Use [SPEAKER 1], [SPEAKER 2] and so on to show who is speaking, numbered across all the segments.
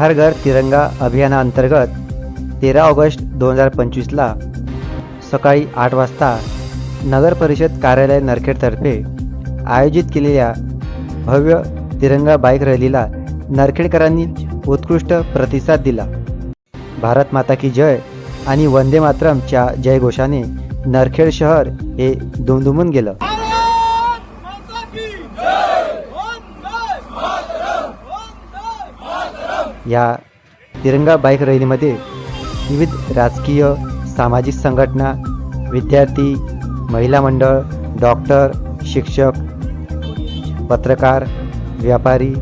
[SPEAKER 1] हर घर तिरंगा अभियानाअंतर्गत तेरा ऑगस्ट दोन हजार पंचवीसला सकाळी आठ वाजता नगर परिषद कार्यालय नरखेडतर्फे आयोजित केलेल्या भव्य तिरंगा बाईक रॅलीला नरखेडकरांनी उत्कृष्ट प्रतिसाद दिला. भारत माता की जय आणि वंदे मातरमच्या जयघोषाने नरखेड शहर हे दुमदुमून गेलं
[SPEAKER 2] भारत माता की जय वंदे मातरम वंदे
[SPEAKER 1] या तिरंगा बाईक रॅलीमध्ये विविध राजकीय सामाजिक संघटना विद्यार्थी महिला मंडळ डॉक्टर शिक्षक पत्रकार व्यापारी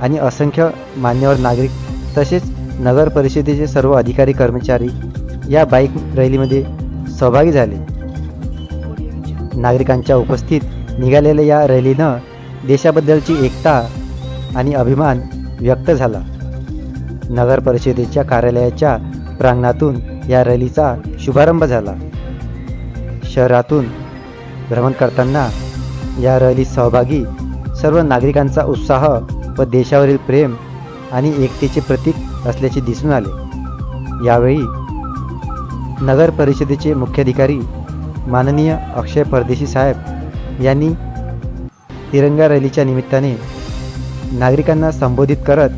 [SPEAKER 1] आणि असंख्य मान्यवर नागरिक तसेच नगर परिषदेचे सर्व अधिकारी कर्मचारी या बाईक रॅलीमध्ये सहभागी झाले. नागरिकांच्या उपस्थित निघालेल्या या रॅलीनं देशाबद्दलची एकता आणि अभिमान व्यक्त झाला. नगर परिषदेच्या कार्यालयाच्या प्रांगणातून या रॅलीचा शुभारंभ झाला. शहरातून भ्रमण करताना या रॅलीत सहभागी सर्व नागरिकांचा उत्साह व देशावरील प्रेम आणि एकतेचे प्रतीक असल्याचे दिसून आले. यावेळी नगर परिषदेचे मुख्याधिकारी माननीय अक्षय परदेशी साहेब यांनी तिरंगा रॅलीच्या निमित्ताने नागरिकांना संबोधित करत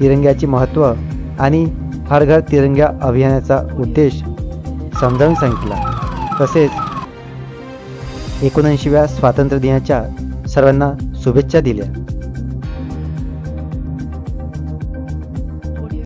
[SPEAKER 1] तिरंग्याचे महत्त्व आणि हर घर तिरंगा अभियानाचा उद्देश समजावून सांगितला. तसेच एकोणऐंशीव्या स्वातंत्र्य दिनाच्या सर्वांना शुभेच्छा दिल्या.